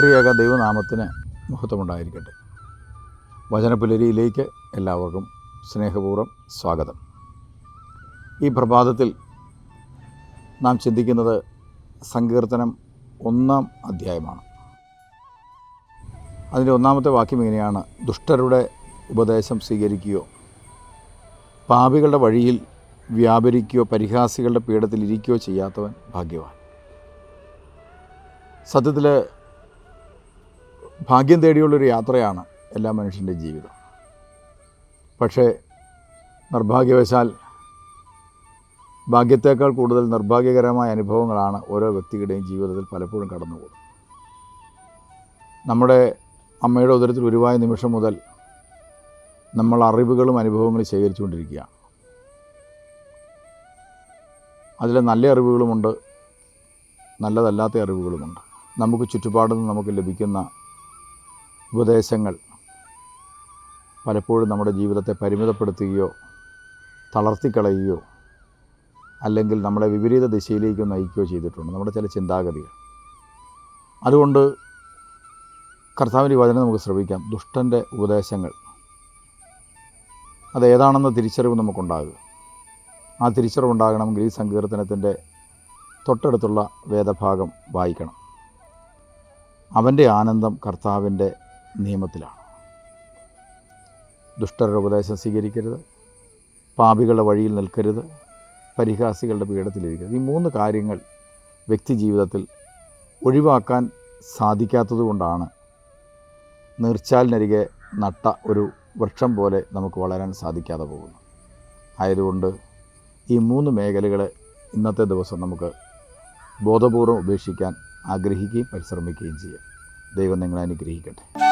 ത്രിയേക ദൈവനാമത്തിന് മഹത്വമുണ്ടായിരിക്കട്ടെ. വചനപുലരിയിലേക്ക് എല്ലാവർക്കും സ്നേഹപൂർവം സ്വാഗതം. ഈ പ്രഭാതത്തിൽ നാം ചിന്തിക്കുന്നത് സങ്കീർത്തനം ഒന്നാം അധ്യായമാണ്. അതിന്റെ ഒന്നാമത്തെ വാക്യം ഇങ്ങനെയാണ് ദുഷ്ടരുടെ ഉപദേശം സ്വീകരിക്കുകയോ പാപികളുടെ വഴിയിൽ വ്യാപരിക്കുകയോ പരിഹാസികളുടെ പീഠത്തിൽ ഇരിക്കുകയോ ചെയ്യാത്തവൻ ഭാഗ്യവാൻ. സത്യത്തിൽ ഭാഗ്യം തേടിയുള്ളൊരു യാത്രയാണ് എല്ലാ മനുഷ്യന്റെ ജീവിതം. പക്ഷേ നിർഭാഗ്യവശാൽ ഭാഗ്യത്തേക്കാൾ കൂടുതൽ നിർഭാഗ്യകരമായ അനുഭവങ്ങളാണ് ഓരോ വ്യക്തിയുടെയും ജീവിതത്തിൽ പലപ്പോഴും കടന്നുപോകുന്നത്. നമ്മുടെ അമ്മയുടെ ഉദരത്തിൽ ഉരുവായ നിമിഷം മുതൽ നമ്മൾ അറിവുകളും അനുഭവങ്ങളും ശേഖരിച്ചുകൊണ്ടിരിക്കുകയാണ്. അതിൽ നല്ല അറിവുകളുമുണ്ട് നല്ലതല്ലാത്ത അറിവുകളുമുണ്ട്. നമുക്ക് ചുറ്റുപാടിൽ നിന്ന് നമുക്ക് ലഭിക്കുന്ന ഉപദേശങ്ങൾ പലപ്പോഴും നമ്മുടെ ജീവിതത്തെ പരിമിതപ്പെടുത്തുകയോ തളർത്തിക്കളയുകയോ അല്ലെങ്കിൽ നമ്മളെ വിപരീത ദിശയിലേക്ക് നയിക്കുകയോ ചെയ്തിട്ടുണ്ട്. നമ്മുടെ ചില ചിന്താഗതികൾ. അതുകൊണ്ട് കർത്താവിന്റെ വചനം നമുക്ക് ശ്രമിക്കാം ദുഷ്ടന്റെ ഉപദേശങ്ങൾ. അതേതാണെന്ന തിരിച്ചറിവ് നമുക്കുണ്ടാകുക ആ തിരിച്ചറിവുണ്ടാകണമെങ്കിൽ ഈ സങ്കീർത്തനത്തിന്റെ തൊട്ടടുത്തുള്ള വേദഭാഗം വായിക്കണം. അവന്റെ ആനന്ദം കർത്താവിന്റെ നിയമത്തിലാണ്. ദുഷ്ടരുടെ ഉപദേശം സ്വീകരിക്കരുത്. പാപികളുടെ വഴിയിൽ നിൽക്കരുത്. പരിഹാസികളുടെ പീഠത്തിലിരിക്കരുത്. ഈ മൂന്ന് കാര്യങ്ങൾ വ്യക്തി ജീവിതത്തിൽ ഒഴിവാക്കാൻ സാധിക്കാത്തതുകൊണ്ടാണ് നീർച്ചാലിനരികെ നട്ട ഒരു വൃക്ഷം പോലെ നമുക്ക് വളരാൻ സാധിക്കാതെ പോകുന്നു ആയതുകൊണ്ട് ഈ മൂന്ന് മേഖലകളെ ഇന്നത്തെ ദിവസം നമുക്ക് ബോധപൂർവം ഉപേക്ഷിക്കാൻ ആഗ്രഹിക്കുകയും പരിശ്രമിക്കുകയും ചെയ്യാം. ദൈവം നിങ്ങളെ അനുഗ്രഹിക്കട്ടെ.